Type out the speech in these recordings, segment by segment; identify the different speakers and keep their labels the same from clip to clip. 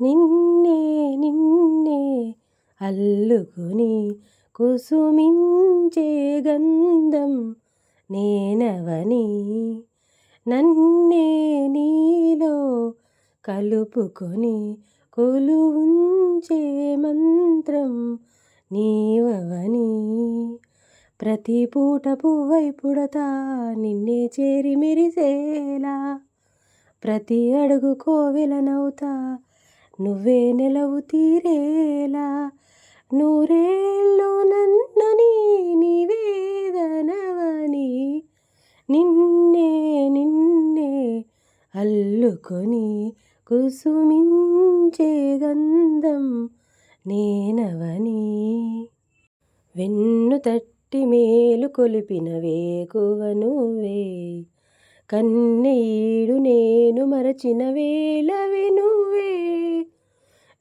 Speaker 1: నిన్నే నిన్నే అల్లుకుని కుసుమించే గంధం నేనవని నన్నే నీలో కలుపుకొని కొలువుంచే మంత్రం నీవవని ప్రతి పూట పువ్వై పుడతా నిన్నే చేరి మెరిసేలా ప్రతి అడుగు కోవెలనవుతా నువ్వే నెలవు తీరేలా. నూరేళ్ళు నన్నని నీ నివేదనవని నిన్నే నిన్నే అల్లుకొని కుసుమించే గంధం నేనవని. వెన్ను తట్టి మేలు కొలిపిన వేకువ నువ్వే. కన్నీడు నేను మరచిన వేలవి నువ్వే.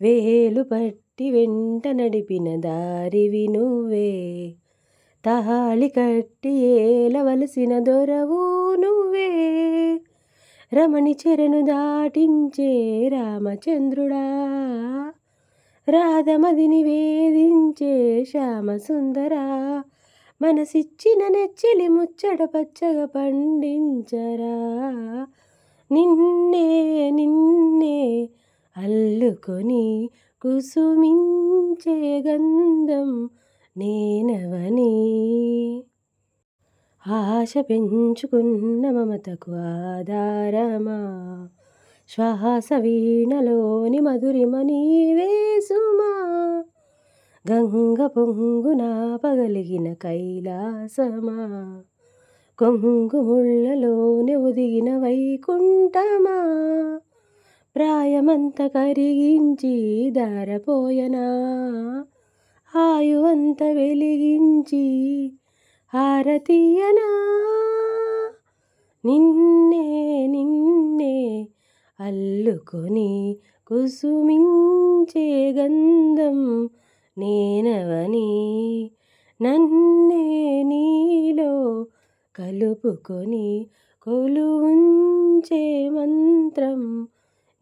Speaker 1: వేలు పట్టి వెంట నడిపిన దారివి నువ్వే. తాళి కట్టి ఏలవలసిన దొరవు నువ్వే. రమణి చెరను దాటించే రామచంద్రుడా. రాధమదిని వేధించే శ్యామసుందరా. మనసిచ్చిన నెచ్చిలి ముచ్చట పచ్చగా పండించరా. నిన్నే నిన్నే అల్లుకొని కుసుమించే గంధం నేనవని. ఆశ పెంచుకున్న మమతకు ఆధారమా. శ్వాస వీణలోని మధురిమ నీవేసు గంగ పొంగున పగలిగిన కైలాసమా? కొంగు ముళ్ళలోనే ఒదిగిన వైకుంఠమా? ప్రాయమంత కరిగించి దారపోయనా? ఆయువంత వెలిగించి హారతీయనా? నిన్నే నిన్నే అల్లుకొని కుసుమించే గంధం నేనవని నన్నే నీలో కలుపుకొని కొలువుంచే మంత్రం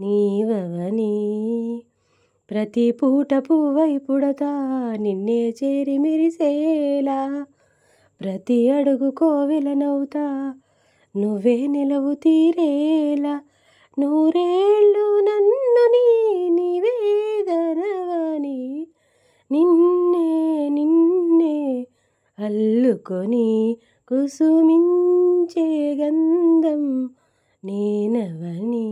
Speaker 1: నీవవని. ప్రతి పూట పువ్వై పుడతా నిన్నే చేరి మెరిసేలా. ప్రతి అడుగు కోవెలనవుతా నువ్వే నిలవు తీరేలా. నూరే నన్ను నీ నివేదనవని నిన్నే నిన్నే అల్లుకొని కుసుమించే గంధం నేనవని